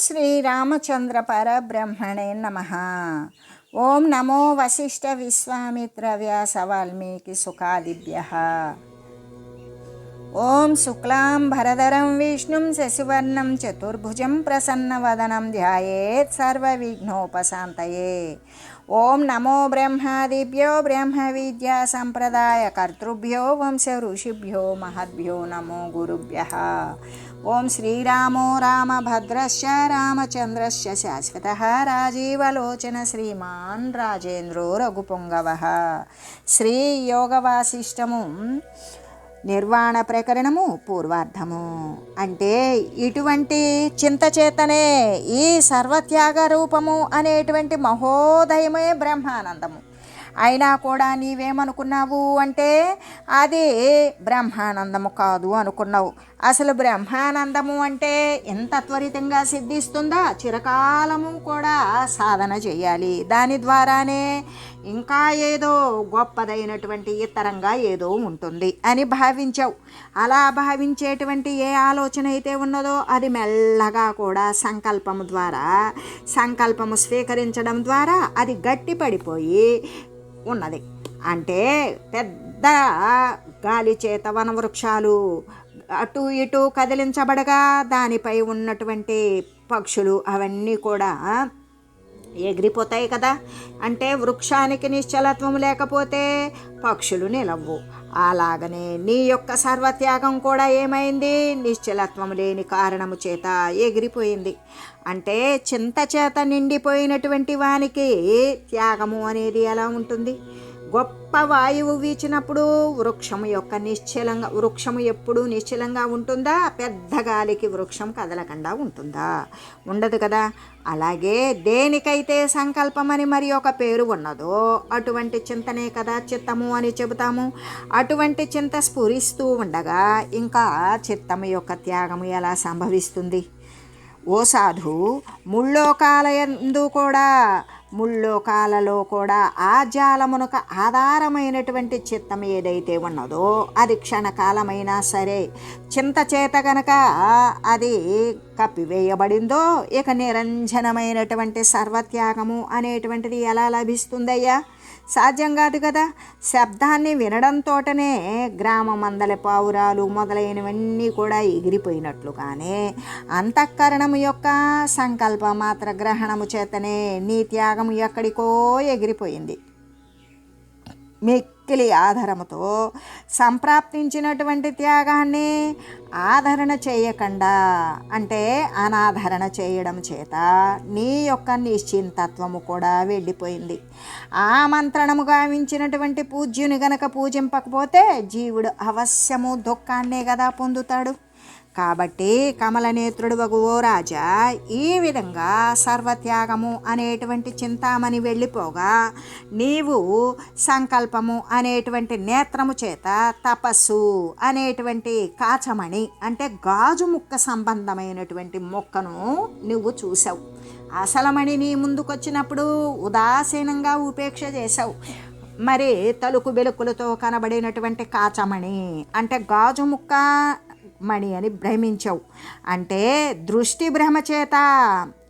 श्रीरामचन्द्रपरब्रह्मणे नम। ओं नमो वसिष्ठविश्वामित्रव्यासवाल्मीकिसुकादिभ्यः ॐ शुक्लां भरधरं विष्णु शशिवर्ण चतुर्भुज प्रसन्न वदनम ध्यानोपात ओं नमो ब्रह्मादिभ्यो ब्रह्म विद्यासंप्रदायकर्तृभ्यो वंश ऋषिभ्यो महद्भ्यो नमो गुरभ्य। ఓం శ్రీరామో రామభద్రశ్చ రామచంద్రశ్చ శాశ్వత రాజీవలోచన శ్రీమాన్ రాజేంద్రో రఘుపుంగవ. శ్రీ యోగవాసిష్టము నిర్వాణ ప్రకరణము పూర్వార్థము అంటే ఇటువంటి చింతచేతనే ఈ సర్వత్యాగ రూపము అనేటువంటి మహోదయమే బ్రహ్మానందము. అయినా కూడా నీవేమనుకున్నావు అంటే అది బ్రహ్మానందము కాదు అనుకున్నావు. అసలు బ్రహ్మానందము అంటే ఎంత త్వరితంగా సిద్ధిస్తుందా? చిరకాలము కూడా సాధన చేయాలి. దాని ద్వారానే ఇంకా ఏదో గొప్పదైనటువంటి ఇతరంగా ఏదో ఉంటుంది అని భావించావు. అలా భావించేటువంటి ఏ ఆలోచన అయితే ఉన్నదో అది మెల్లగా కూడా సంకల్పము ద్వారా సంకల్పము స్వీకరించడం ద్వారా అది గట్టిపడిపోయి ఉన్నది. అంటే పెద్ద గాలి చేత వనవృక్షాలు అటు ఇటు కదిలించబడగా దానిపై ఉన్నటువంటి పక్షులు అవన్నీ కూడా ఎగిరిపోతాయి కదా. అంటే వృక్షానికి నిశ్చలత్వం లేకపోతే పక్షులు నిలవ్వు. అలాగనే నీ యొక్క సర్వత్యాగం కూడా ఏమైంది? నిశ్చలత్వం లేని కారణము చేత ఎగిరిపోయింది. అంటే చింత చేత నిండిపోయినటువంటి వానికి త్యాగము అనేది ఎలా ఉంటుంది? గొప్ప వాయువు వీచినప్పుడు వృక్షము యొక్క నిశ్చలంగా వృక్షము ఎప్పుడు నిశ్చలంగా ఉంటుందా? పెద్ద గాలికి వృక్షం కదలకుండా ఉంటుందా? ఉండదు కదా. అలాగే దేనికైతే సంకల్పం అని మరి ఒక పేరు ఉన్నదో అటువంటి చింతనే కదా చిత్తము అని చెబుతాము. అటువంటి చింత స్ఫురిస్తూ ఉండగా ఇంకా చిత్తము యొక్క త్యాగము ఎలా సంభవిస్తుంది? ఓ సాధు ముళ్ళోకాలయందు కూడా ముళ్ళోకాలలో కూడా ఆ జాలమునకు ఆధారమైనటువంటి చిత్తం ఏదైతే ఉన్నదో అది క్షణకాలమైనా సరే చింత చేత గనక అది కప్పివేయబడిందో ఇక నిరంజనమైనటువంటి సర్వత్యాగము అనేటువంటిది ఎలా లభిస్తుందయ్యా? సాధ్యం కాదు కదా. శబ్దాన్ని వినడంతోటనే గ్రామమందల పావురాలు మొదలైనవన్నీ కూడా ఎగిరిపోయినట్లుగానే అంతఃకరణము యొక్క సంకల్ప మాత్ర గ్రహణము చేతనే నీ త్యాగము ఎక్కడికో ఎగిరిపోయింది. మిక్కిలి ఆధారముతో సంప్రాప్తించినటువంటి త్యాగాన్ని ఆదరణ చేయకుండా అంటే అనాదరణ చేయడం చేత నీ యొక్క నిశ్చింతత్వము కూడా వెళ్ళిపోయింది. ఆ మంత్రణము గావించినటువంటి పూజ్యుని గనక పూజింపకపోతే జీవుడు అవశ్యము దుఃఖాన్నే కదా పొందుతాడు. కాబట్టి కమలనేత్రుడు ఓ రాజా ఈ విధంగా సర్వత్యాగము అనేటువంటి చింతామణి వెళ్ళిపోగా నీవు సంకల్పము అనేటువంటి నేత్రము చేత తపస్సు అనేటువంటి కాచమణి అంటే గాజు ముక్క సంబంధమైనటువంటి మొక్కను నువ్వు చూసావు అసలమణి నీ ముందుకొచ్చినప్పుడు ఉదాసీనంగా ఉపేక్ష చేసావు మరి తలుకు బెలుకులతో కనబడినటువంటి కాచమణి అంటే గాజు ముక్క మణి అని భ్రమించవు. అంటే దృష్టి భ్రమచేత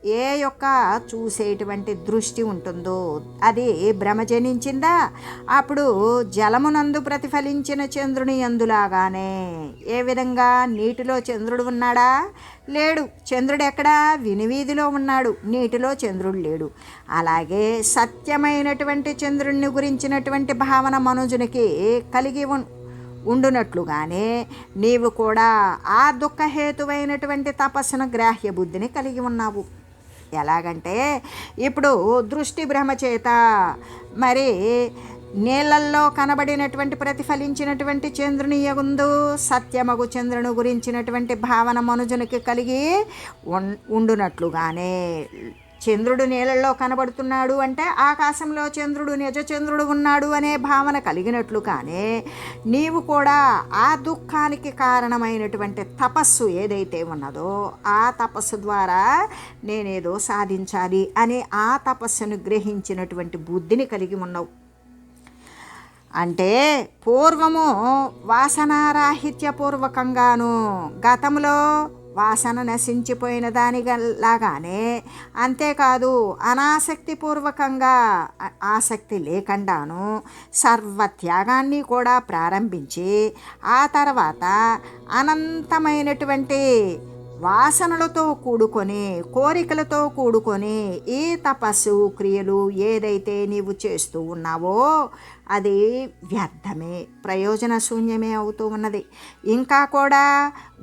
ఏ యొక్క చూసేటువంటి దృష్టి ఉంటుందో అది భ్రమ జనించిందా అప్పుడు జలమునందు ప్రతిఫలించిన చంద్రుని ఎందులాగానే ఏ విధంగా? నీటిలో చంద్రుడు ఉన్నాడా? లేడు. చంద్రుడు ఎక్కడా? వినివీధిలో ఉన్నాడు. నీటిలో చంద్రుడు లేడు. అలాగే సత్యమైనటువంటి చంద్రుడిని గురించినటువంటి భావన మనుజునికి కలిగి ఉండునట్లుగానే నీవు కూడా ఆ దుఃఖహేతువైనటువంటి తపస్సును గ్రాహ్య బుద్ధిని కలిగి ఉన్నావు. ఎలాగంటే ఇప్పుడు దృష్టి భ్రమ చేత మరి నీళ్ళల్లో కనబడినటువంటి ప్రతిఫలించినటువంటి చంద్రుని ఎందు సత్యమగు చంద్రుని గురించినటువంటి భావన మనుజునికి కలిగి ఉండునట్లుగానే చంద్రుడు నీళ్ళల్లో కనబడుతున్నాడు అంటే ఆకాశంలో చంద్రుడు నిజ చంద్రుడు ఉన్నాడు అనే భావన కలిగినట్లు కానీ నీవు కూడా ఆ దుఃఖానికి కారణమైనటువంటి తపస్సు ఏదైతే ఉన్నదో ఆ తపస్సు ద్వారా నేనేదో సాధించాలి అనే ఆ తపస్సును గ్రహించినటువంటి బుద్ధిని కలిగి ఉన్నావు. అంటే పూర్వము వాసనారాహిత్యపూర్వకంగాను గతంలో వాసన నశించిపోయిన దానిలాగానే అంతేకాదు అనాసక్తిపూర్వకంగా ఆసక్తి లేకుండాను సర్వత్యాగాన్ని కూడా ప్రారంభించి ఆ తర్వాత అనంతమైనటువంటి వాసనలతో కూడుకొని కోరికలతో కూడుకొని ఈ తపస్సు క్రియలు ఏదైతే నీవు చేస్తూ ఉన్నావో అది వ్యర్థమే ప్రయోజన శూన్యమే అవుతూ ఉన్నది. ఇంకా కూడా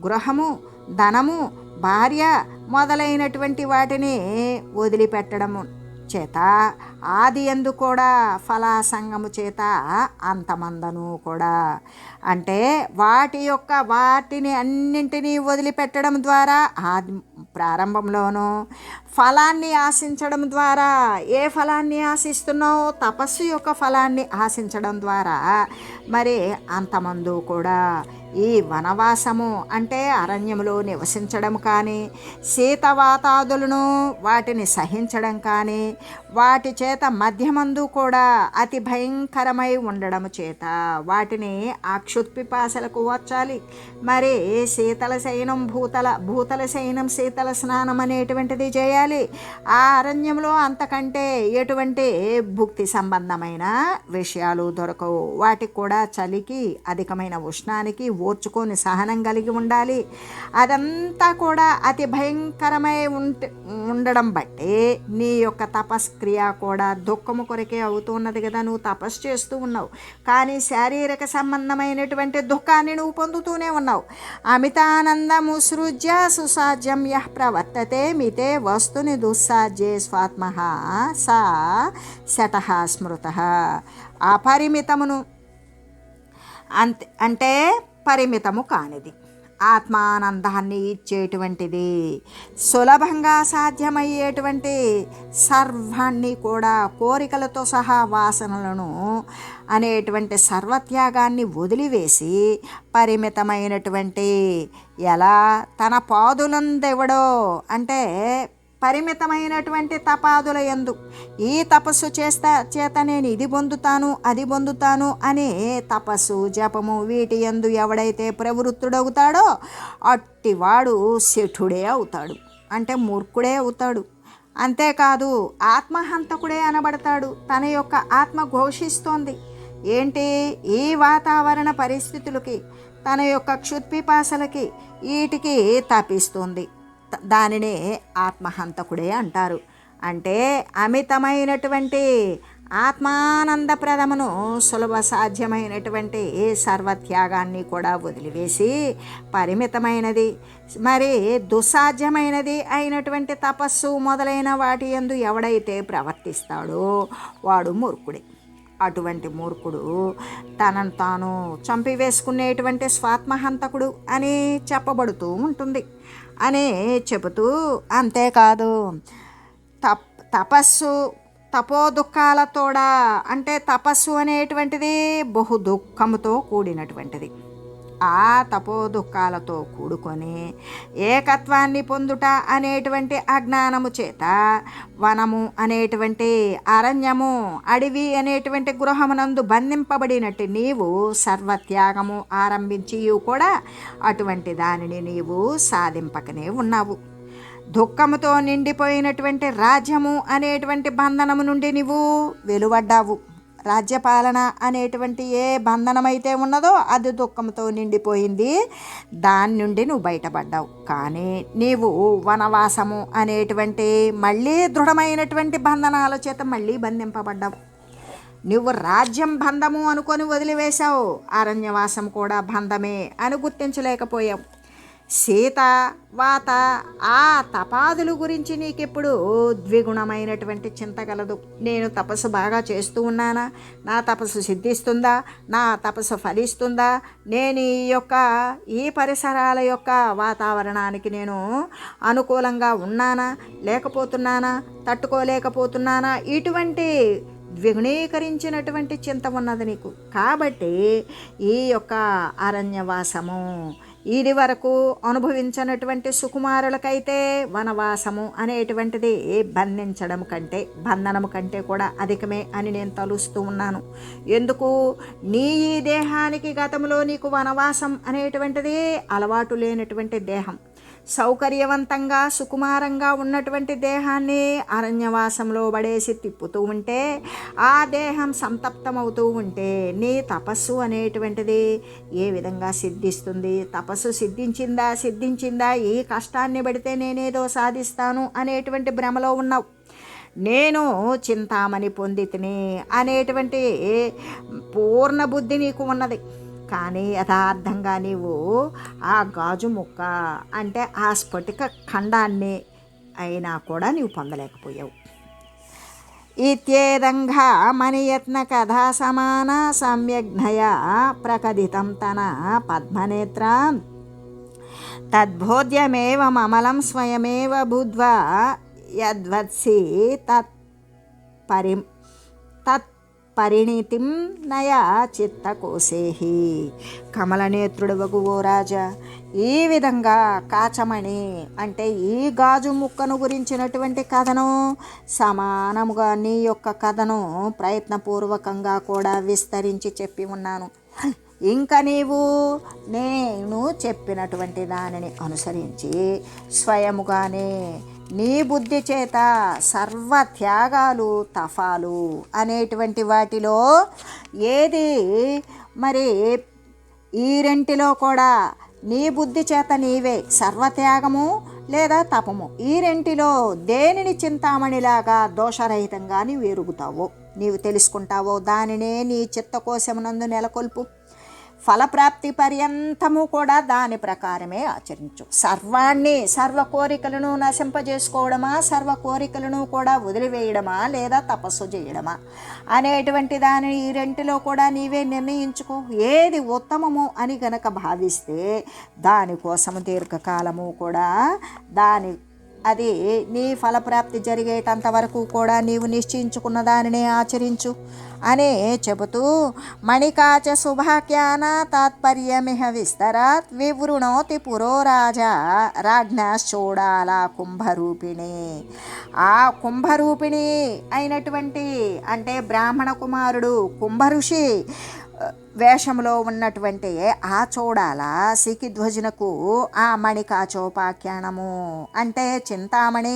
గృహము ధనము భార్య మొదలైనటువంటి వాటిని వదిలిపెట్టడము చేత ఆది ఎందు కూడా ఫలాసంగము చేత అంతమందను కూడా. అంటే వాటి యొక్క వాటిని అన్నింటినీ వదిలిపెట్టడం ద్వారా ఆది ప్రారంభంలోనూ ఫలాన్ని ఆశించడం ద్వారా ఏ ఫలాన్ని ఆశిస్తున్నావు తపస్సు యొక్క ఫలాన్ని ఆశించడం ద్వారా మరి అంతమందు కూడా ఈ వనవాసము అంటే అరణ్యములో నివసించడం కానీ శీతవాతాదులను వాటిని సహించడం కానీ వాటి చేత మధ్యమందు కూడా అతి భయంకరమై ఉండడము చేత వాటిని అక్షుత్పిపాసలకు క్షుత్పిపాసలకు వచ్చాలి మరి శీతల శయనం భూతల భూతల శయనం శీతల స్నానం అనేటువంటిది చేయాలి. ఆ అరణ్యంలో అంతకంటే ఎటువంటి భుక్తి సంబంధమైన విషయాలు దొరకవు. వాటికి కూడా చలికి అధికమైన ఉష్ణానికి ఓర్చుకొని సహనం కలిగి ఉండాలి. అదంతా కూడా అతి భయంకరమై ఉంట ఉండడం బట్టి నీ యొక్క ప్రక్రియ కూడా దుఃఖము కొరకే అవుతున్నది కదా నువ్వు తపస్సు చేస్తూ ఉన్నావు. కానీ శారీరక సంబంధమైనటువంటి దుఃఖాన్ని నువ్వు పొందుతూనే ఉన్నావు. అమితానందము సృజ్య సుసాధ్యం యః ప్రవర్తతే మితే వస్తుని దుస్సాధ్యే స్వాత్మ సా శట స్మృత. అపరిమితమును అంతే అంటే పరిమితము కానిది. ఆత్మానందాన్ని ఇచ్చేటువంటిది. సులభంగా సాధ్యమయ్యేటువంటి సర్వాన్ని కూడా కోరికలతో సహా వాసనలను అనేటువంటి సర్వత్యాగాన్ని వదిలివేసి పరిమితమైనటువంటి ఎలా తన పాదులందెవడో అంటే పరిమితమైనటువంటి తపాదుల ఎందు ఈ తపస్సు చేస్తా చేత నేను ఇది పొందుతాను అది పొందుతాను అనే తపస్సు జపము వీటి ఎందు ఎవడైతే ప్రవృత్తుడవుతాడో అట్టివాడు శఠుడే అవుతాడు. అంటే మూర్ఖుడే అవుతాడు. అంతేకాదు ఆత్మహంతకుడే అనబడతాడు. తన యొక్క ఆత్మ ఘోషిస్తోంది. ఏంటి? ఈ వాతావరణ పరిస్థితులకి తన యొక్క క్షుత్పిపాసలకి వీటికి తపిస్తుంది. దానినే ఆత్మహంతకుడే అంటారు. అంటే అమితమైనటువంటి ఆత్మానందప్రదమును సులభ సాధ్యమైనటువంటి సర్వత్యాగాన్ని కూడా వదిలివేసి పరిమితమైనది మరి దుస్సాధ్యమైనది అయినటువంటి తపస్సు మొదలైన వాటి యందు ఎవడైతే ప్రవర్తిస్తాడో వాడు మూర్ఖుడే. అటువంటి మూర్ఖుడు తనను తాను చంపివేసుకునేటువంటి స్వాత్మహంతకుడు అని చెప్పబడుతూ ఉంటుంది. అని చెబుతూ అంతేకాదు తప్ తపస్సు తపో దుఃఖాలతోడా అంటే తపస్సు అనేటువంటిది బహు దుఃఖముతో కూడినటువంటిది. ఆ తపో దుఃఖాలతో కూడుకొని ఏకత్వాన్ని పొందుట అనేటువంటి అజ్ఞానము చేత వనము అనేటువంటి అరణ్యము అడవి అనేటువంటి గృహమునందు బంధింపబడినట్టు నీవు సర్వత్యాగము ఆరంభించి కూడా అటువంటి దానిని నీవు సాధింపకనే ఉన్నావు. దుఃఖముతో నిండిపోయినటువంటి రాజ్యము అనేటువంటి బంధనము నుండి నీవు వెలువడ్డావు. రాజ్యపాలన అనేటువంటి ఏ బంధనమైతే ఉన్నదో అది దుఃఖంతో నిండిపోయింది. దాని నుండి నువ్వు బయటపడ్డావు. కానీ నీవు వనవాసము అనేటువంటి మళ్ళీ దృఢమైనటువంటి బంధనాల చేత మళ్ళీ బంధింపబడ్డావు. నువ్వు రాజ్యం బంధము అనుకొని వదిలివేశావు. అరణ్యవాసం కూడా బంధమే అని గుర్తించలేకపోయావు. సీత వాత ఆ తపాదుల గురించి నీకెప్పుడు ద్విగుణమైనటువంటి చింత కలదు. నేను తపస్సు బాగా చేస్తూ ఉన్నానా? నా తపస్సు సిద్ధిస్తుందా? నా తపస్సు ఫలిస్తుందా? నేను ఈ యొక్క ఈ పరిసరాల యొక్క వాతావరణానికి నేను అనుకూలంగా ఉన్నానా? లేకపోతున్నానా? తట్టుకోలేకపోతున్నానా? ఇటువంటి ద్విగుణీకరించినటువంటి చింత ఉన్నది నీకు. కాబట్టి ఈ యొక్క అరణ్యవాసము ఇది వరకు అనుభవించినటువంటి సుకుమారులకైతే వనవాసము అనేటువంటిది బంధించడం కంటే బంధనము కంటే కూడా అధికమే అని నేను తలుస్తూ ఉన్నాను. ఎందుకు? నీ ఈ దేహానికి గతంలో నీకు వనవాసం అనేటువంటిది అలవాటు లేనటువంటి దేహం. సౌకర్యవంతంగా సుకుమారంగా ఉన్నటువంటి దేహాన్ని అరణ్యవాసంలో పడేసి తిప్పుతూ ఉంటే ఆ దేహం సంతప్తమవుతూ ఉంటే నీ తపస్సు అనేటువంటిది ఏ విధంగా సిద్ధిస్తుంది? తపస్సు సిద్ధించిందా సిద్ధించిందా? ఈ కష్టాన్ని పడితే నేనేదో సాధిస్తాను అనేటువంటి భ్రమలో ఉన్నావు. నేను చింతామణి పొందితిని అనేటువంటి పూర్ణ బుద్ధి నీకు ఉన్నది. కానీ యథార్థంగా నీవు ఆ గాజు ముక్క అంటే ఆ స్ఫటిక ఖండాన్ని అయినా కూడా నీవు పొందలేకపోయావు. ఇత్యేదంగా మణియత్న కథా సమాన సమ్యగ్నయ ప్రకథితం తన పద్మనేత్ర తద్బోధ్యమేవమలం స్వయమేవ భూద్వా యద్వత్సి తత్ పరి పరిణితిం నయ చిత్తకోసేహి. కమలనేత్రుడు ఓ రాజా ఈ విధంగా కాచమణి అంటే ఈ గాజు ముక్కను గురించినటువంటి కథను సమానముగా నీ యొక్క కథను ప్రయత్నపూర్వకంగా కూడా విస్తరించి చెప్పి ఉన్నాను. ఇంకా నీవు నేను చెప్పినటువంటి దానిని అనుసరించి స్వయముగానే నీ బుద్ధి చేత సర్వ త్యాగాలు తఫాలు అనేటువంటి వాటిలో ఏది మరి ఈ రెంటిలో కూడా నీ బుద్ధి చేత నీవే సర్వత్యాగము లేదా తపము. ఈ రెంటిలో దేనిని చింతామణిలాగా దోషరహితంగా నీవు ఎరుగుతావో నీవు తెలుసుకుంటావో దానినే నీ చిత్తకోశమునందు నెలకొల్పు. ఫలప్రాప్తి పర్యంతము కూడా దాని ప్రకారమే ఆచరించు. సర్వాన్ని సర్వ కోరికలను నశింపజేసుకోవడమా సర్వ కోరికలను కూడా వదిలివేయడమా లేదా తపస్సు చేయడమా? అనేటువంటి దాని ఈ రెంటిలో కూడా నీవే నిర్ణయించుకో. ఏది ఉత్తమము అని గనక భావిస్తే దానికోసము దీర్ఘకాలము కూడా దాని అది నీ ఫలప్రాప్తి జరిగేటంత వరకు కూడా నీవు నిశ్చయించుకున్న దానినే ఆచరించు అని చెబుతూ మణికాచ శుభాఖ్యాన తాత్పర్యమిహ విస్తరాత్ వివృణోతి పురో రాజా రాజ్ఞాశ్చూడాల కుంభరూపిణి. ఆ కుంభరూపిణి అయినటువంటి అంటే బ్రాహ్మణ కుమారుడు కుంభ ఋషి వేషంలో ఉన్నటువంటి ఆ చూడాల సికిధ్వజునకు ఆ మణికాచోపాఖ్యానము అంటే చింతామణి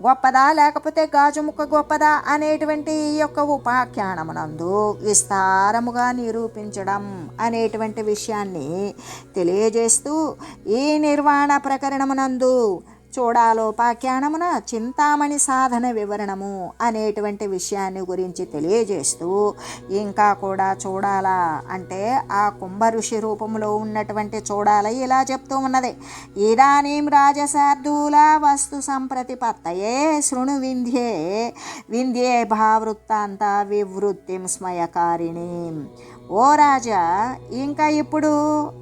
గొప్పదా లేకపోతే గాజుముక్క గొప్పదా అనేటువంటి ఈ యొక్క ఉపాఖ్యానమునందు విస్తారముగా నిరూపించడం అనేటువంటి విషయాన్ని తెలియజేస్తూ ఈ నిర్వాణ ప్రకరణమునందు చూడాలోపాఖ్యానమున చింతామణి సాధన వివరణము అనేటువంటి విషయాన్ని గురించి తెలియజేస్తూ ఇంకా కూడా చూడాలా అంటే ఆ కుంభ ఋషి రూపంలో ఉన్నటువంటి చూడాల ఇలా చెప్తూ ఉన్నది. ఇదానీం రాజశార్దూల వస్తు సంప్రతిపత్తయే శృణు వింధ్యే వింధ్యే భావృత్తాంత వివృత్తిం స్మయకారిణి. ఓ రాజా ఇంకా ఇప్పుడు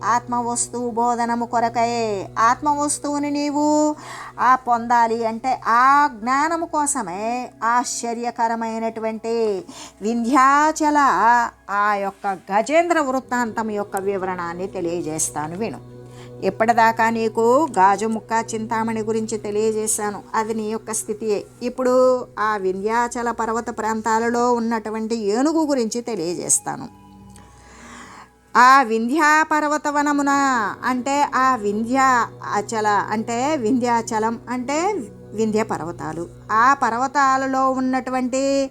ఆత్మవస్తువు బోధనము కొరకై ఆత్మవస్తువుని నీవు ఆ పొందాలి అంటే ఆ జ్ఞానము కోసమే ఆశ్చర్యకరమైనటువంటి వింధ్యాచల ఆ యొక్క గజేంద్ర వృత్తాంతం యొక్క వివరణాన్ని తెలియజేస్తాను విను. ఇప్పటిదాకా నీకు గాజు ముక్క చింతామణి గురించి తెలియజేశాను. అది నీ యొక్క స్థితియే. ఇప్పుడు ఆ వింధ్యాచల పర్వత ప్రాంతాలలో ఉన్నటువంటి ఏనుగు గురించి తెలియజేస్తాను. ఆ వింధ్యా పర్వతవనమున అంటే ఆ వింధ్యాచల అంటే వింధ్యాచలం అంటే వింధ్య పర్వతాలు. ఆ పర్వతాలలో ఉన్నటువంటి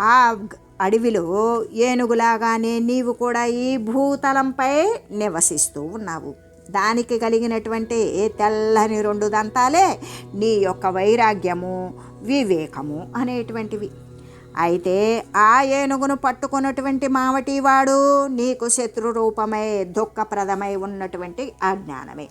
ఆ అడవిలో ఏనుగులాగానే నీవు కూడా ఈ భూతలంపై నివసిస్తూ ఉన్నావు. దానికి కలిగినటువంటి తెల్లని రెండు దంతాలే నీ యొక్క వైరాగ్యము వివేకము అనేటువంటివి. అయితే ఆ ఏనుగును పట్టుకున్నటువంటి మావటివాడు నీకు శత్రు రూపమై దుఃఖప్రదమై ఉన్నటువంటి అజ్ఞానమే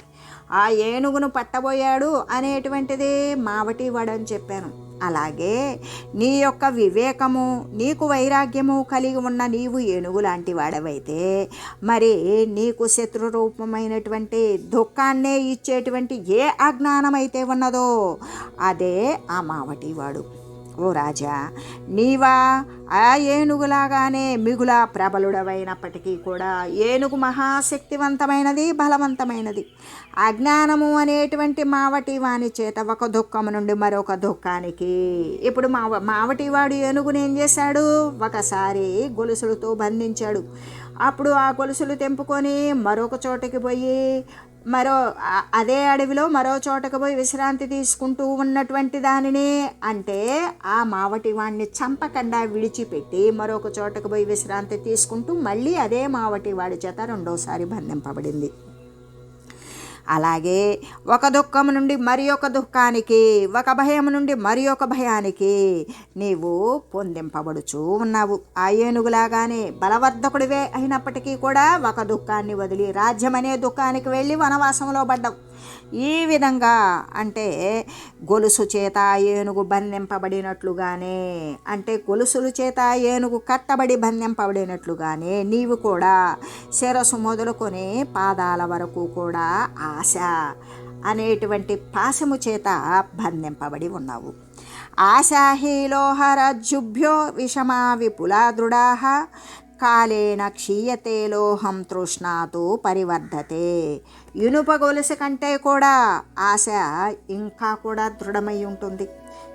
ఆ ఏనుగును పట్టబోయాడు అనేటువంటిది మావటివాడు అని చెప్పాను. అలాగే నీ యొక్క వివేకము నీకు వైరాగ్యము కలిగి ఉన్న నీవు ఏనుగు లాంటి వాడవైతే మరి నీకు శత్రు రూపమైనటువంటి దుఃఖాన్నే ఇచ్చేటువంటి ఏ అజ్ఞానం అయితే ఉన్నదో అదే ఆ మావటివాడు. ఓ రాజా నీవా ఆ ఏనుగులాగానే మిగుల ప్రబలుడవైనప్పటికీ కూడా ఏనుగు మహాశక్తివంతమైనది బలవంతమైనది. అజ్ఞానము అనేటువంటి మావటి వాని చేత ఒక దుఃఖము నుండి మరొక దుఃఖానికి. ఇప్పుడు మావ మావటి వాడు ఏనుగుని ఏం చేశాడు? ఒకసారి గొలుసులతో బంధించాడు. అప్పుడు ఆ గొలుసులు తెంపుకొని మరొక చోటకి పోయి మరో అదే అడవిలో మరో చోటకు పోయి విశ్రాంతి తీసుకుంటూ ఉన్నటువంటి దానిని అంటే ఆ మావటి వాడిని చంపకుండా విడిచిపెట్టి మరొక చోటకు పోయి విశ్రాంతి తీసుకుంటూ మళ్ళీ అదే మావటి వాడి చేత రెండోసారి బంధింపబడింది. అలాగే ఒక దుఃఖం నుండి మరి ఒక దుఃఖానికి ఒక భయం నుండి మరి ఒక భయానికి నీవు పొందింపబడుచూ ఉన్నావు. ఆ ఏనుగులాగానే బలవర్ధకుడివే అయినప్పటికీ కూడా ఒక దుఃఖాన్ని వదిలి రాజ్యమనే దుఃఖానికి వెళ్ళి వనవాసంలో పడ్డావు. ఈ విధంగా అంటే గొలుసు చేత ఏనుగు బంధింపబడినట్లుగానే అంటే గొలుసుల చేత ఏనుగు కట్టబడి బంధింపబడినట్లుగానే నీవు కూడా శిరసు మొదలుకొని పాదాల వరకు కూడా ఆశ అనేటువంటి పాశము చేత బంధింపబడి ఉన్నావు. ఆశాహీలోహరజ్జుభ్యో విషమా విపులా దృఢా కాలేన క్షీయతే లోహం తృష్ణాతో పరివర్ధతే. ఇనుప గొలుసు కంటే కూడా ఆశ ఇంకా కూడా దృఢమై ఉంటుంది.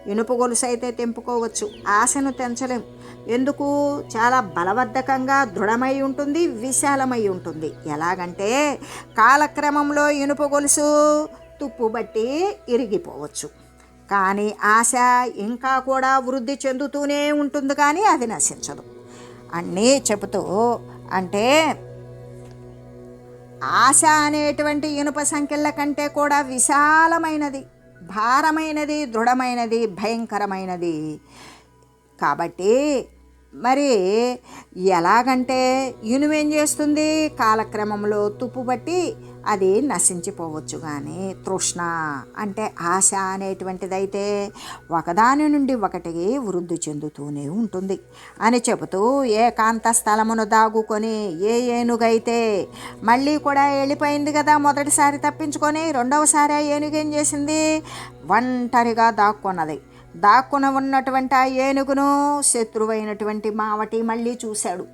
ఇనుప గొలుసు అయితే తెంపుకోవచ్చు. ఆశను తెంచలేం. ఎందుకు? చాలా బలవర్ధకంగా దృఢమై ఉంటుంది విశాలమై ఉంటుంది. ఎలాగంటే కాలక్రమంలో ఇనుప గొలుసు తుప్పు బట్టి ఇరిగిపోవచ్చు. కానీ ఆశ ఇంకా కూడా వృద్ధి చెందుతూనే ఉంటుంది కానీ అది నశించదు. అన్నీ చెబుతూ అంటే ఆశ అనేటువంటి ఇనుప సంఖ్యల కంటే కూడా విశాలమైనది భారమైనది దృఢమైనది భయంకరమైనది. కాబట్టి మరి ఎలాగంటే ఇనుమేం చేస్తుంది? కాలక్రమంలో తుప్పు బట్టి అది నశించిపోవచ్చు కానీ తృష్ణ అంటే ఆశ అనేటువంటిదైతే ఒకదాని నుండి ఒకటికి వృద్ధి చెందుతూనే ఉంటుంది. అని చెబుతూ ఏకాంత స్థలమును దాగుకొని ఏ ఏనుగైతే మళ్ళీ కూడా వెళ్ళిపోయింది కదా మొదటిసారి తప్పించుకొని రెండవసారి ఆ ఏనుగు ఏం చేసింది? ఒంటరిగా దాక్కున్నది. దాక్కున ఉన్నటువంటి ఆ ఏనుగును శత్రువైనటువంటి మావటి మళ్ళీ చూశాడు.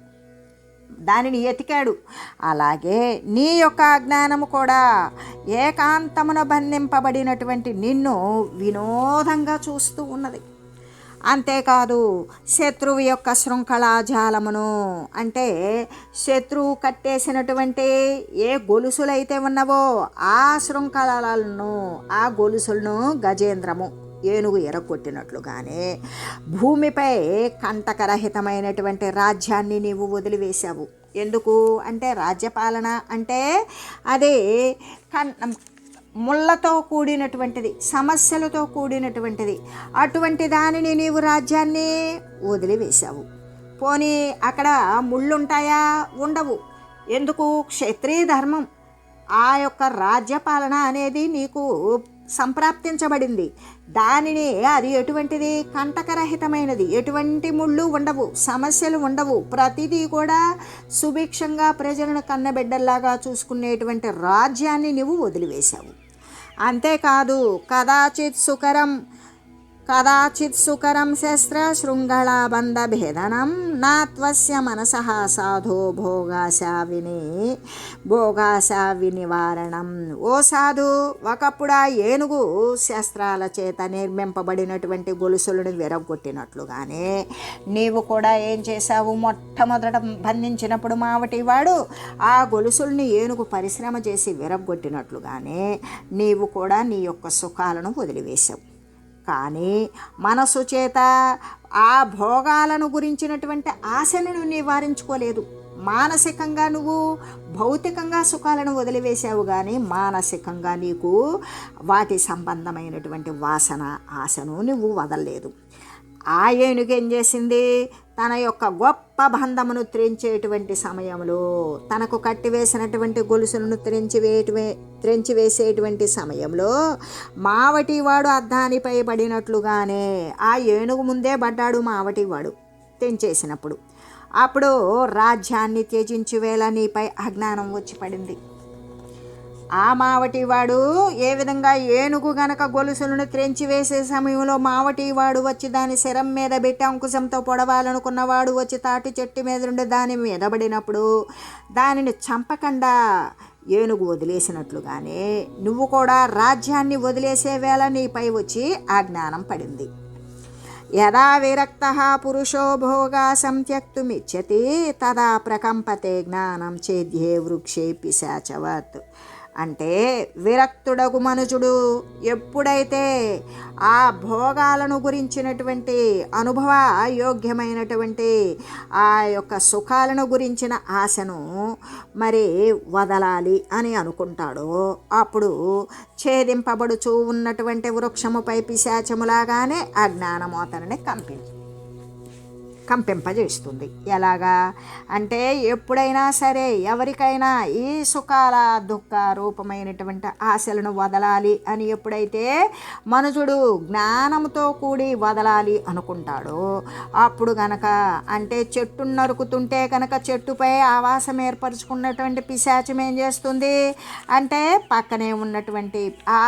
దానిని ఎతికాడు. అలాగే నీ యొక్క అజ్ఞానము కూడా ఏకాంతమున బంధింపబడినటువంటి నిన్ను వినోదంగా చూస్తూ ఉన్నది. అంతేకాదు శత్రువు యొక్క శృంఖలాజాలమును అంటే శత్రువు కట్టేసినటువంటి ఏ గొలుసులైతే ఉన్నవో ఆ శృంఖలాలను ఆ గొలుసులను గజేంద్రము ఏనుగు ఎరగొట్టినట్లుగానే భూమిపై కంటకరహితమైనటువంటి రాజ్యాన్ని నీవు వదిలివేశావు. ఎందుకు? అంటే రాజ్యపాలన అంటే అది కన్ ముళ్ళతో కూడినటువంటిది సమస్యలతో కూడినటువంటిది. అటువంటి దానిని నీవు రాజ్యాన్ని వదిలివేశావు. పోనీ అక్కడ ముళ్ళుంటాయా? ఉండవు. ఎందుకు? క్షత్రియ ధర్మం. ఆ యొక్క రాజ్యపాలన అనేది నీకు సంప్రాప్తించబడింది. దానిని అది ఎటువంటిది? కంటకరహితమైనది. ఎటువంటి ముళ్ళు ఉండవు సమస్యలు ఉండవు. ప్రతిదీ కూడా సుభిక్షంగా ప్రజలను కన్నబిడ్డల్లాగా చూసుకునేటువంటి రాజ్యాన్ని నువ్వు వదిలివేశావు. అంతేకాదు కదాచిత్ సుకరం కదాచిత్ సుకరం శస్త్ర శృంగళాబంధ భేదనం నా త్వస్య మనసః సాధో భోగాశావిని భోగాశావి నివారణం ఓ సాధు ఒకప్పుడు ఆ ఏనుగు శస్త్రాల చేత నిర్మింపబడినటువంటి గొలుసులను విరగొట్టినట్లుగానే నీవు కూడా ఏం చేశావు? మొట్టమొదట బంధించినప్పుడు మావటి వాడు ఆ గొలుసుల్ని ఏనుగు పరిశ్రమ చేసి విరగొట్టినట్లుగానే నీవు కూడా నీ యొక్క సుఖాలను వదిలివేశావు. కానీ మనసు చేత ఆ భోగాలను గురించినటువంటి ఆశను నువ్వు నివారించుకోలేదు. మానసికంగా నువ్వు భౌతికంగా సుఖాలను వదిలివేశావు కానీ మానసికంగా నీకు వాటి సంబంధమైనటువంటి వాసన ఆశను నువ్వు వదలలేదు. ఆ ఏనుగు ఏం చేసింది? తన యొక్క గొప్ప బంధమును త్రెంచేటువంటి సమయంలో తనకు కట్టివేసినటువంటి గొలుసులను త్రెంచివేయటమే త్రెంచివేసేటువంటి సమయంలో మావటివాడు అద్దానిపై పడినట్లుగానే ఆ ఏనుగు ముందే పడ్డాడు మావటివాడు తెంచేసినప్పుడు. అప్పుడు రాజ్యాన్ని త్యజించి వేళ నీపై అజ్ఞానం వచ్చి పడింది. ఆ మావటివాడు ఏ విధంగా ఏనుగు గనక గొలుసులను త్రెంచి వేసే సమయంలో మావటివాడు వచ్చి దాని శరం మీద పెట్టి అంకుశంతో పొడవాలనుకున్నవాడు వచ్చి తాటి చెట్టు మీద నుండి దాని మీద పడినప్పుడు దానిని చంపకుండా ఏనుగు వదిలేసినట్లుగానే నువ్వు కూడా రాజ్యాన్ని వదిలేసే వేళ నీపై వచ్చి ఆ జ్ఞానం పడింది. యదా విరక్త పురుషో భోగా సంత్యక్తుమిచ్చతి తదా ప్రకంపతే జ్ఞానం చేద్యే వృక్షే పిశాచవత్. అంటే విరక్తుడగు మనుజుడు. ఎప్పుడైతే ఆ భోగాలను గురించినటువంటి అనుభవ యోగ్యమైనటువంటి ఆ యొక్క సుఖాలను గురించిన ఆశను మరి వదలాలి అని అనుకుంటాడో అప్పుడు ఛేదింపబడుచూ ఉన్నటువంటి వృక్షముపై పిశాచములాగానే ఆ జ్ఞానమోతనని కంపించు. కంపింపజేస్తుంది ఎలాగా? అంటే ఎప్పుడైనా సరే ఎవరికైనా ఈ సుఖాల దుఃఖ రూపమైనటువంటి ఆశలను వదలాలి అని ఎప్పుడైతే మనుషుడు జ్ఞానంతో కూడి వదలాలి అనుకుంటాడో అప్పుడు గనక అంటే చెట్టు నరుకుతుంటే కనుక చెట్టుపై ఆవాసం ఏర్పరచుకున్నటువంటి పిశాచం ఏం చేస్తుంది? అంటే పక్కనే ఉన్నటువంటి ఆ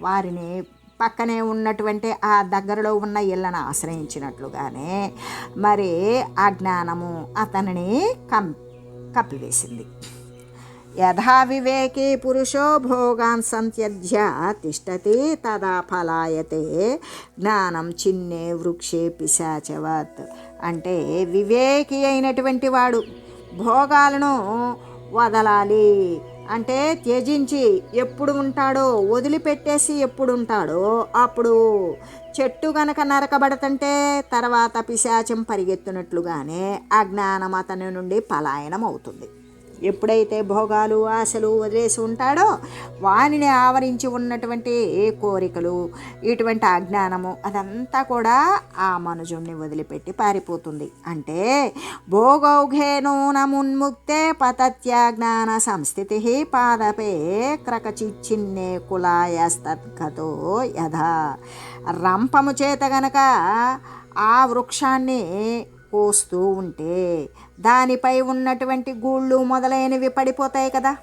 వారిని పక్కనే ఉన్నటువంటి ఆ దగ్గరలో ఉన్న ఇళ్ళను ఆశ్రయించినట్లుగానే మరి ఆ జ్ఞానము అతనిని కం కప్పివేసింది. యథా వివేకి పురుషో భోగాన్ సంత్యజ్య తిష్టతి తదా ఫలాయతే జ్ఞానం చిన్నే వృక్షే పిశాచవత్. అంటే వివేకి అయినటువంటి వాడు భోగాలను వదలాలి అంటే త్యజించి ఎప్పుడు ఉంటాడో వదిలిపెట్టేసి ఎప్పుడు ఉంటాడో అప్పుడు చెట్టు గనక నరకబడతంటే తర్వాత పిశాచం పరిగెత్తునట్లుగానే అజ్ఞానం అతని నుండి పలాయనం అవుతుంది ఎప్పుడైతే భోగాలు ఆశలు వదిలేసి ఉంటాడో వానిని ఆవరించి ఉన్నటువంటి ఏ కోరికలు ఇటువంటి అజ్ఞానము అదంతా కూడా ఆ మనుజుణ్ణి వదిలిపెట్టి పారిపోతుంది. అంటే భోగౌఘేను నమున్ముక్తే పతత్యాజ్ఞాన సంస్థితి పాదపే క్రకచిచ్చిన్నే కులాయస్తద్గతో యథ. రంపము చేత గనక ఆ వృక్షాన్ని కోస్తూ ఉంటే దానిపై ఉన్నటువంటి గూళ్ళు మొదలైనవి పడిపోతాయి కదా.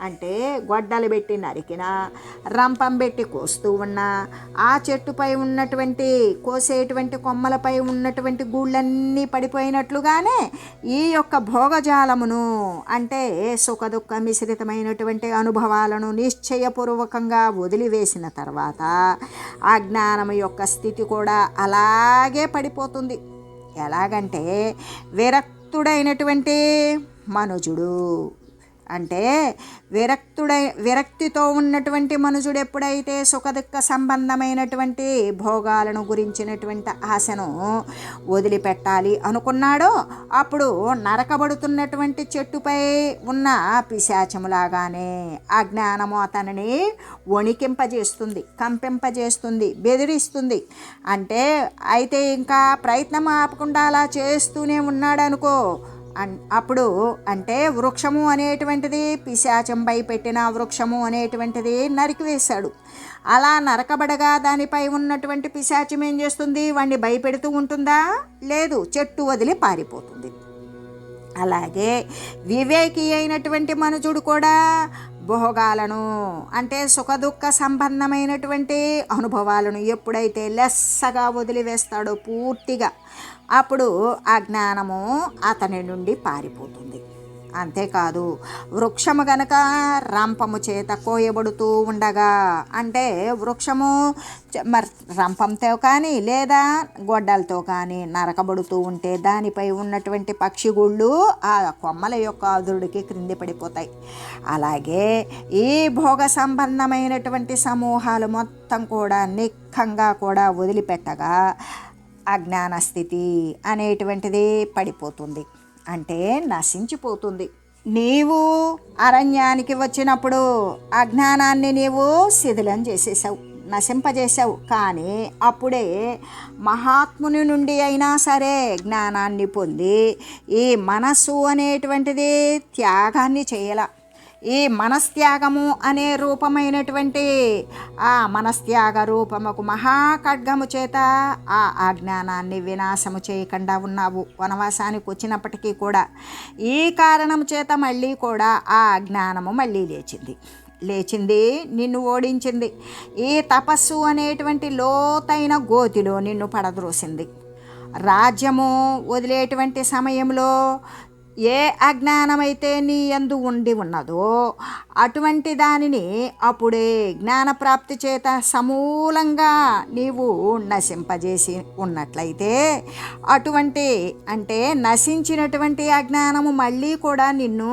అంటే గొడ్డలు పెట్టి నరికిన రంపం పెట్టి కోస్తూ ఉన్న ఆ చెట్టుపై ఉన్నటువంటి కోసేటువంటి కొమ్మలపై ఉన్నటువంటి గూళ్ళన్నీ పడిపోయినట్లుగానే ఈ యొక్క భోగజాలమును అంటే సుఖదుఖ మిశ్రితమైనటువంటి అనుభవాలను నిశ్చయపూర్వకంగా వదిలివేసిన తర్వాత ఆ జ్ఞానం యొక్క స్థితి కూడా అలాగే పడిపోతుంది. ఎలాగంటే విరక్తుడైనటువంటి మనుజుడు. అంటే విరక్తుడై విరక్తితో ఉన్నటువంటి మనుషుడు ఎప్పుడైతే సుఖదుఖ సంబంధమైనటువంటి భోగాలను గురించినటువంటి ఆశను వదిలిపెట్టాలి అనుకున్నాడో అప్పుడు నరకబడుతున్నటువంటి చెట్టుపై ఉన్న పిశాచములాగానే అజ్ఞానము అతనిని వణికింపజేస్తుంది కంపింపజేస్తుంది బెదిరిస్తుంది. అంటే అయితే ఇంకా ప్రయత్నం ఆపకుండా అలా చేస్తూనే ఉన్నాడనుకో అప్పుడు అంటే వృక్షము అనేటువంటిది పిశాచంపై పెట్టిన వృక్షము అనేటువంటిది నరికివేశాడు అలా నరకబడగా దానిపై ఉన్నటువంటి పిశాచం ఏం చేస్తుంది? వాడిని భయపెడుతూ ఉంటుందా? లేదు చెట్టు వదిలి పారిపోతుంది. అలాగే వివేకి అయినటువంటి మనుజుడు కూడా భోగాలను అంటే సుఖదుఖ సంబంధమైనటువంటి అనుభవాలను ఎప్పుడైతే లెస్సగా వదిలివేస్తాడో పూర్తిగా అప్పుడు ఆ జ్ఞానము అతని నుండి పారిపోతుంది. అంతేకాదు వృక్షము గనక రంపము చేత కోయబడుతూ ఉండగా అంటే వృక్షము మరి రంపంతో కానీ లేదా గొడ్డలతో కానీ నరకబడుతూ ఉంటే దానిపై ఉన్నటువంటి పక్షిగుళ్ళు ఆ కొమ్మల యొక్క అదురుడికి క్రింది పడిపోతాయి. అలాగే ఈ భోగ సంబంధమైనటువంటి సమూహాలు మొత్తం కూడా నిఖంగా కూడా వదిలిపెట్టగా అజ్ఞాన స్థితి అనేటువంటిది పడిపోతుంది. అంటే నశించిపోతుంది. నీవు అరణ్యానికి వచ్చినప్పుడు అజ్ఞానాన్ని నీవు శిథిలం చేసేసావు నశింపజేశావు. కానీ అప్పుడే మహాత్ముని నుండి అయినా సరే జ్ఞానాన్ని పొంది ఈ మనస్సు అనేటువంటిది త్యాగాన్ని చేయాల. ఈ మనస్త్యాగము అనే రూపమైనటువంటి ఆ మనస్త్యాగ రూపముకు మహాఖడ్గము చేత ఆ అజ్ఞానాన్ని వినాశము చేయకుండా ఉన్నావు. వనవాసానికి వచ్చినప్పటికీ కూడా ఈ కారణం చేత మళ్ళీ కూడా ఆ అజ్ఞానము మళ్ళీ లేచింది. లేచింది నిన్ను ఓడించింది. ఈ తపస్సు అనేటువంటి లోతైన గోతిలో నిన్ను పడద్రోసింది. రాజ్యము వదిలేటువంటి సమయంలో ఏ అజ్ఞానమైతే నీ ఎందు ఉండి ఉన్నదో అటువంటి దానిని అప్పుడే జ్ఞానప్రాప్తి చేత సమూలంగా నీవు నశింపజేసి ఉన్నట్లయితే అటువంటి అంటే నశించినటువంటి అజ్ఞానము మళ్ళీ కూడా నిన్ను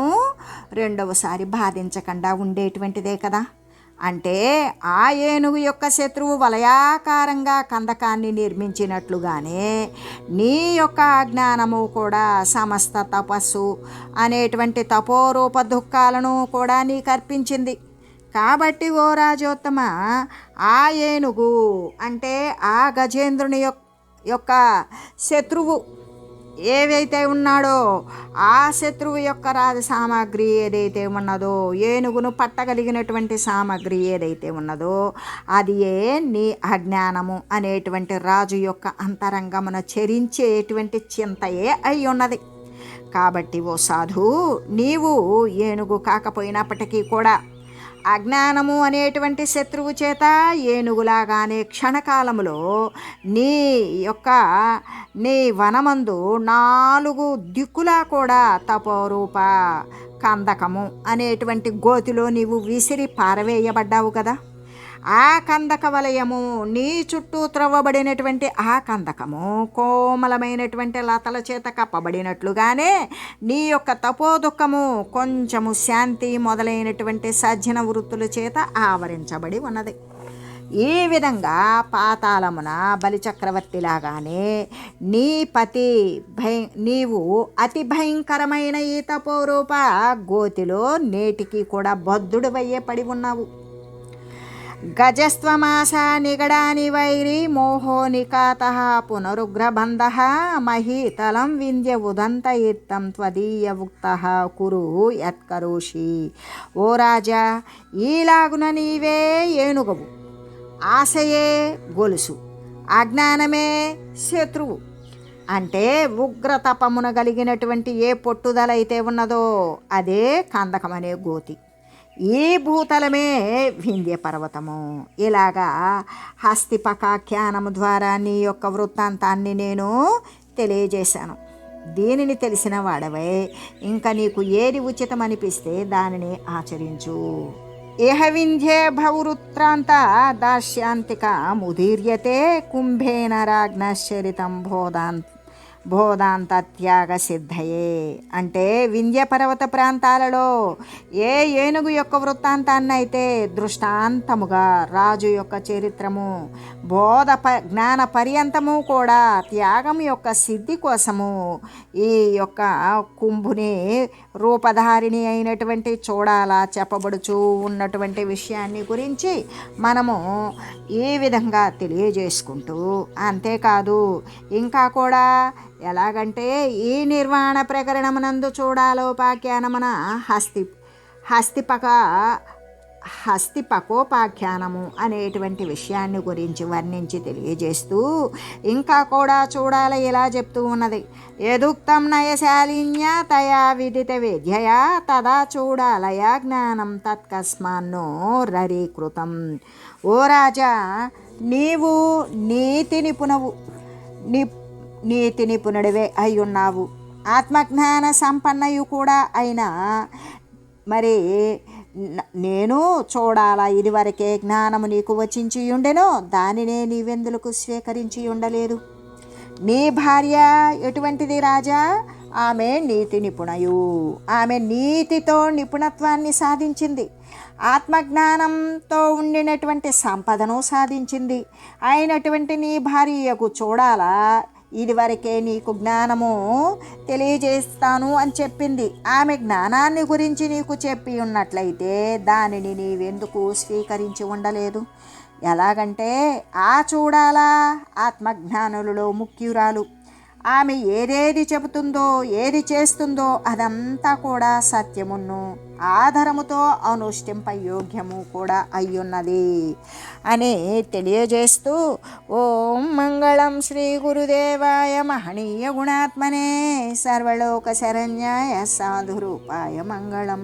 రెండవసారి బాధించకుండా ఉండేటువంటిదే కదా. అంటే ఆ ఏనుగు యొక్క శత్రువు వలయాకారంగా కందకాన్ని నిర్మించినట్లుగానే నీ యొక్క అజ్ఞానము కూడా సమస్త తపస్సు అనేటువంటి తపోరూప దుఃఖాలను కూడా నీకు అర్పించింది. కాబట్టి ఓ రాజోత్తమ ఆ ఏనుగు అంటే ఆ గజేంద్రుని యొక్క యొక్క శత్రువు ఏవైతే ఉన్నాడో ఆ శత్రువు యొక్క రాజ సామాగ్రి ఏదైతే ఉన్నదో ఏనుగును పట్టగలిగినటువంటి సామాగ్రి ఏదైతే ఉన్నదో అది ఏ నీ అజ్ఞానము అనేటువంటి రాజు యొక్క అంతరంగమున చరించేటువంటి చింతయే అయి ఉన్నది. కాబట్టి ఓ సాధు నీవు ఏనుగు కాకపోయినప్పటికీ కూడా అజ్ఞానము అనేటువంటి శత్రువు చేత ఏనుగులాగానే క్షణకాలములో నీ యొక్క నీ వనమందు నాలుగు దిక్కులా కూడా తపోరూప కందకము అనేటువంటి గోతిలో నీవు విసిరి పారవేయబడ్డావు కదా. ఆ కందక వలయము నీ చుట్టూ త్రవ్వబడినటువంటి ఆ కందకము కోమలమైనటువంటి లతల చేత కప్పబడినట్లుగానే నీ యొక్క తపోదుఖము కొంచెము శాంతి మొదలైనటువంటి సజ్జన వృత్తుల చేత ఆవరించబడి ఉన్నది. ఈ విధంగా పాతాళమున బలిచక్రవర్తిలాగానే నీ పతి భయ నీవు అతి భయంకరమైన ఈ తపోరూప గోతిలో నేటికి కూడా బద్ధుడివయ్యే పడి ఉన్నావు. గజస్త్వమాస నిగడాని వైరి మోహో నికాత పునరుగ్రబంధ మహీతలం వింధ్య ఉదంత ఇత్తం త్వదీయ ఉక్త కురు యత్కరోషి. ఓ రాజా ఈలాగున నీవే ఏనుగవు. ఆశయే గొలుసు అజ్ఞానమే శత్రువు. అంటే ఉగ్రతపమున కలిగినటువంటి ఏ పొట్టుదలైతే ఉన్నదో అదే కందకమనే గోతి. ఈ భూతలమే వింధ్య పర్వతము. ఇలాగా హస్తిపకాఖ్యానము ద్వారా నీ యొక్క వృత్తాంతాన్ని నేను తెలియజేశాను. దీనిని తెలిసిన వాడవై. ఇంకా నీకు ఏది ఉచితం అనిపిస్తే దానిని ఆచరించు. ఇహ వింధ్యే భవృత్రాంత దార్శాంతిక ముదీర్యతే కుంభేన రాజ్ఞశ్చరితం బోధాంత్. బోధాంత త్యాగ సిద్ధయే అంటే వింధ్య పర్వత ప్రాంతాలలో ఏ ఏనుగు యొక్క వృత్తాంతాన్ని అయితే దృష్టాంతముగా రాజు యొక్క చరిత్రము బోధ ప జ్ఞాన పర్యంతము కూడా త్యాగం యొక్క సిద్ధి కోసము ఈ యొక్క కుంభుని రూపధారిణి అయినటువంటి చూడాలా చెప్పబడుచు ఉన్నటువంటి విషయాన్ని గురించి మనము ఈ విధంగా తెలియజేసుకుంటూ అంతేకాదు ఇంకా కూడా ఎలాగంటే ఈ నిర్వాణ ప్రకరణమునందు చూడాలోపాఖ్యానమున హస్తి హస్తిపక హస్తిపకోపాఖ్యానము అనేటువంటి విషయాన్ని గురించి వర్ణించి తెలియజేస్తూ ఇంకా కూడా చూడాలి ఇలా చెప్తూ ఉన్నది. యదుక్తం నయశాలిన్య తయా విదిత విద్యయా తదా చూడాలయ జ్ఞానం తత్కస్మాన్నో రరీకృతం. ఓ రాజా నీవు నీతి నిపుణవు ని నీతి నిపుణుడివే అయి ఉన్నావు ఆత్మజ్ఞాన సంపన్నయు కూడా అయినా మరి నేను చూడాలా ఇదివరకే జ్ఞానము నీకు వచ్చించియుండెనో ఉండెనో దానినే నీవెందులకు స్వీకరించి ఉండలేదు నీ భార్య ఎటువంటిది రాజా? ఆమె నీతి నిపుణయు. ఆమె నీతితో నిపుణత్వాన్ని సాధించింది. ఆత్మజ్ఞానంతో ఉండినటువంటి సంపదను సాధించింది. అయినటువంటి నీ భార్యకు చూడాలా ఇదివరకే నీకు జ్ఞానము తెలియజేస్తాను అని చెప్పింది. ఆమె జ్ఞానాన్ని గురించి నీకు చెప్పి ఉన్నట్లయితే దానిని నీవెందుకు స్వీకరించి ఉండలేదు? ఎలాగంటే ఆ చూడాలా? ఆత్మజ్ఞానులలో ముఖ్యురాలు. ఆమె ఏదేది చెబుతుందో ఏది చేస్తుందో అదంతా కూడా సత్యమును ఆధారముతో అనుష్ఠింప యోగ్యము కూడా అయ్యున్నది అని తెలియజేస్తూ ఓం మంగళం శ్రీ గురుదేవాయ మహనీయ గుణాత్మనే సర్వలోక శరణ్యాయ సాధురూపాయ మంగళం.